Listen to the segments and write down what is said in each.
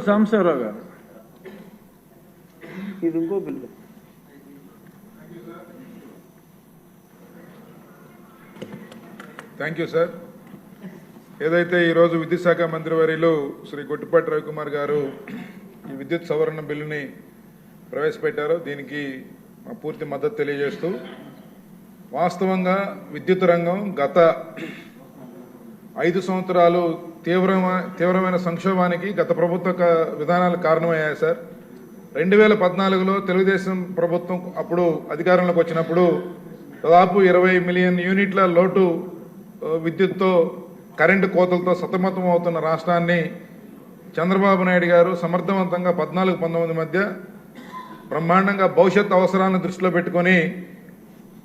సాంబశివరావు గారు. ఇది ఇంకో బిల్లు. థ్యాంక్ యూ సార్ ఏదైతే ఈరోజు విద్యుత్ శాఖ మంత్రివర్యులు శ్రీ గొట్టిపాటి రవికుమార్ గారు ఈ విద్యుత్ సవరణ బిల్లుని ప్రవేశపెట్టారో దీనికి మా పూర్తి మద్దతు తెలియజేస్తూ వాస్తవంగా విద్యుత్ రంగం గత ఐదు సంవత్సరాలు తీవ్రమైన తీవ్రమైన సంక్షోభానికి గత ప్రభుత్వ క- విధానాలు కారణమయ్యాయి సార్. రెండు వేల పద్నాలుగులో తెలుగుదేశం ప్రభుత్వం అప్పుడు అధికారంలోకి వచ్చినప్పుడు దాదాపు ఇరవై మిలియన్ యూనిట్ల లోటు విద్యుత్తో కరెంటు కోతలతో సతమతం అవుతున్న రాష్ట్రాన్ని చంద్రబాబు నాయుడు గారు సమర్థవంతంగా పద్నాలుగు పంతొమ్మిది మధ్య బ్రహ్మాండంగా భవిష్యత్ అవసరాలను దృష్టిలో పెట్టుకొని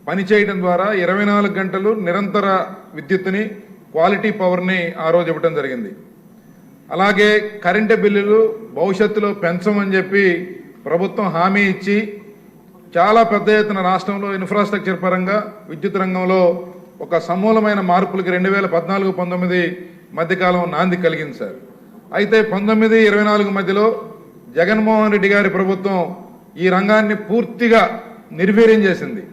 పనిచేయడం ద్వారా ఇరవై నాలుగు గంటలు నిరంతర విద్యుత్తుని క్వాలిటీ పవర్ని ఆ రోజు ఇవ్వడం జరిగింది. అలాగే కరెంటు బిల్లులు భవిష్యత్తులో పెంచమని చెప్పి ప్రభుత్వం హామీ ఇచ్చి చాలా పెద్ద ఎత్తున రాష్ట్రంలో ఇన్ఫ్రాస్ట్రక్చర్ పరంగా విద్యుత్ రంగంలో ఒక సమూలమైన మార్పులకి రెండు వేల పద్నాలుగు పంతొమ్మిది మధ్యకాలం నాంది కలిగింది సార్. అయితే పంతొమ్మిది ఇరవై నాలుగు మధ్యలో జగన్మోహన్ రెడ్డి గారి ప్రభుత్వం ఈ రంగాన్ని పూర్తిగా నిర్వీర్యం చేసింది.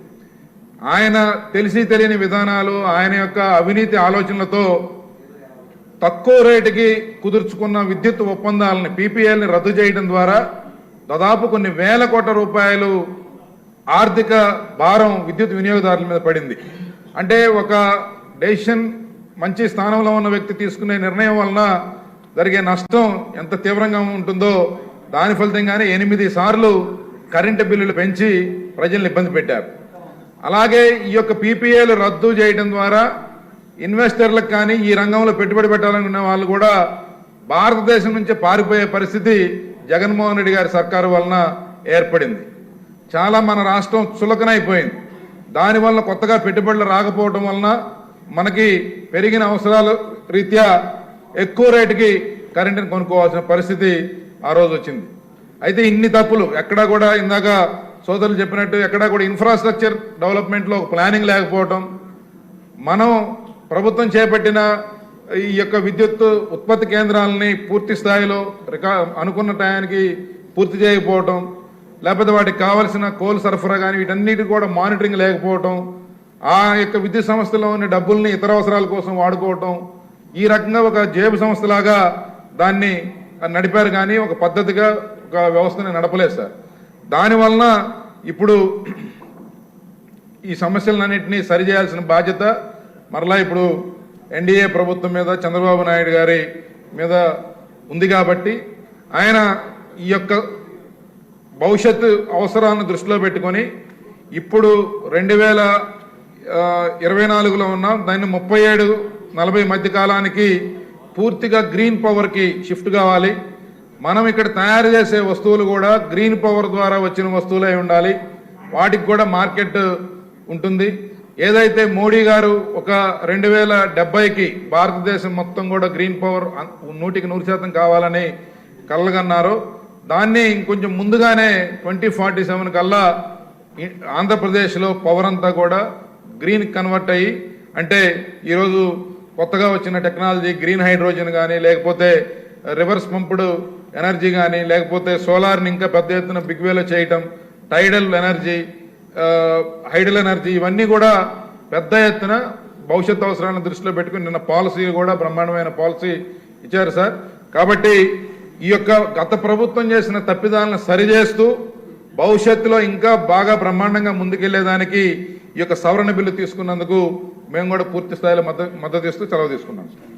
ఆయన తెలిసి తెలియని విధానాలు ఆయన యొక్క అవినీతి ఆలోచనలతో తక్కువ రేటుకి కుదుర్చుకున్న విద్యుత్ ఒప్పందాలని పీపీఎల్ని రద్దు చేయడం ద్వారా దాదాపు కొన్ని వేల కోట్ల రూపాయలు ఆర్థిక భారం విద్యుత్ వినియోగదారుల మీద పడింది. అంటే ఒక డెసిషన్ మంచి స్థానంలో ఉన్న వ్యక్తి తీసుకునే నిర్ణయం వలన జరిగే నష్టం ఎంత తీవ్రంగా ఉంటుందో దాని ఫలితంగానే ఎనిమిది సార్లు కరెంటు బిల్లులు పెంచి ప్రజల్ని ఇబ్బంది పెట్టారు. అలాగే ఈ యొక్క పీపీఏలు రద్దు చేయడం ద్వారా ఇన్వెస్టర్లకు కానీ ఈ రంగంలో పెట్టుబడి పెట్టాలనుకున్న వాళ్ళు కూడా భారతదేశం నుంచి పారిపోయే పరిస్థితి జగన్మోహన్ రెడ్డి గారి సర్కారు వలన ఏర్పడింది. చాలా మన రాష్ట్రం చులకనైపోయింది. దానివల్ల కొత్తగా పెట్టుబడులు రాకపోవడం వలన మనకి పెరిగిన అవసరాల రీత్యా ఎక్కువ రేటుకి కరెంటుని కొనుక్కోవాల్సిన పరిస్థితి ఆ రోజు వచ్చింది. అయితే ఇన్ని తప్పులు ఎక్కడా కూడా ఇందాక సోదరులు చెప్పినట్టు ఎక్కడా కూడా ఇన్ఫ్రాస్ట్రక్చర్ డెవలప్మెంట్లో ప్లానింగ్ లేకపోవటం. మనం ప్రభుత్వం చేపట్టిన ఈ యొక్క విద్యుత్ ఉత్పత్తి కేంద్రాలని పూర్తి స్థాయిలో రికా అనుకున్న టయానికి పూర్తి చేయకపోవటం లేకపోతే వాటికి కావలసిన కోల్ సరఫరా కానీ వీటన్నిటి కూడా మానిటరింగ్ లేకపోవటం ఆ యొక్క విద్యుత్ సంస్థలో ఉన్న డబ్బుల్ని ఇతర అవసరాల కోసం వాడుకోవటం ఈ రకంగా ఒక జేబు సంస్థలాగా దాన్ని నడిపారు కానీ ఒక పద్ధతిగా ఒక వ్యవస్థని నడపలేదు సార్. దానివలన ఇప్పుడు ఈ సమస్యలన్నింటినీ సరిచేయాల్సిన బాధ్యత మరలా ఇప్పుడు ఎన్డీఏ ప్రభుత్వం మీద చంద్రబాబు నాయుడు గారి మీద ఉంది కాబట్టి ఆయన ఈ యొక్క భవిష్యత్తు అవసరాలను దృష్టిలో పెట్టుకొని ఇప్పుడు రెండు వేల ఇరవై నాలుగులో ఉన్నాం దాన్ని ముప్పై ఏడు నలభై మధ్య కాలానికి పూర్తిగా గ్రీన్ పవర్కి షిఫ్ట్ కావాలి. మనం ఇక్కడ తయారు చేసే వస్తువులు కూడా గ్రీన్ పవర్ ద్వారా వచ్చిన వస్తువులే ఉండాలి. వాటికి కూడా మార్కెట్ ఉంటుంది. ఏదైతే మోడీ గారు ఒక రెండు వేల డెబ్బైకి భారతదేశం మొత్తం కూడా గ్రీన్ పవర్ నూటికి నూరు శాతం కావాలని కలగన్నారో దాన్ని ఇంకొంచెం ముందుగానే ట్వంటీ ఫార్టీ సెవెన్ కల్లా ఆంధ్రప్రదేశ్లో పవర్ అంతా కూడా గ్రీన్ కన్వర్ట్ అయ్యి అంటే ఈరోజు కొత్తగా వచ్చిన టెక్నాలజీ గ్రీన్ హైడ్రోజన్ కానీ లేకపోతే రివర్స్ పంపుడు ఎనర్జీ కానీ లేకపోతే సోలార్ని ఇంకా పెద్ద ఎత్తున బిగ్వేలో చేయటం టైడల్ ఎనర్జీ హైడల్ ఎనర్జీ ఇవన్నీ కూడా పెద్ద ఎత్తున భవిష్యత్ అవసరాలను దృష్టిలో పెట్టుకుని నిన్న పాలసీ కూడా బ్రహ్మాండమైన పాలసీ ఇచ్చారు సార్. కాబట్టి ఈ యొక్క గత ప్రభుత్వం చేసిన తప్పిదాలను సరిచేస్తూ భవిష్యత్తులో ఇంకా బాగా బ్రహ్మాండంగా ముందుకెళ్ళేదానికి ఈ యొక్క సవరణ బిల్లు తీసుకున్నందుకు మేము కూడా పూర్తి స్థాయిలో మద్దతు మద్దతు ఇస్తూ సెలవు తీసుకున్నాం సార్.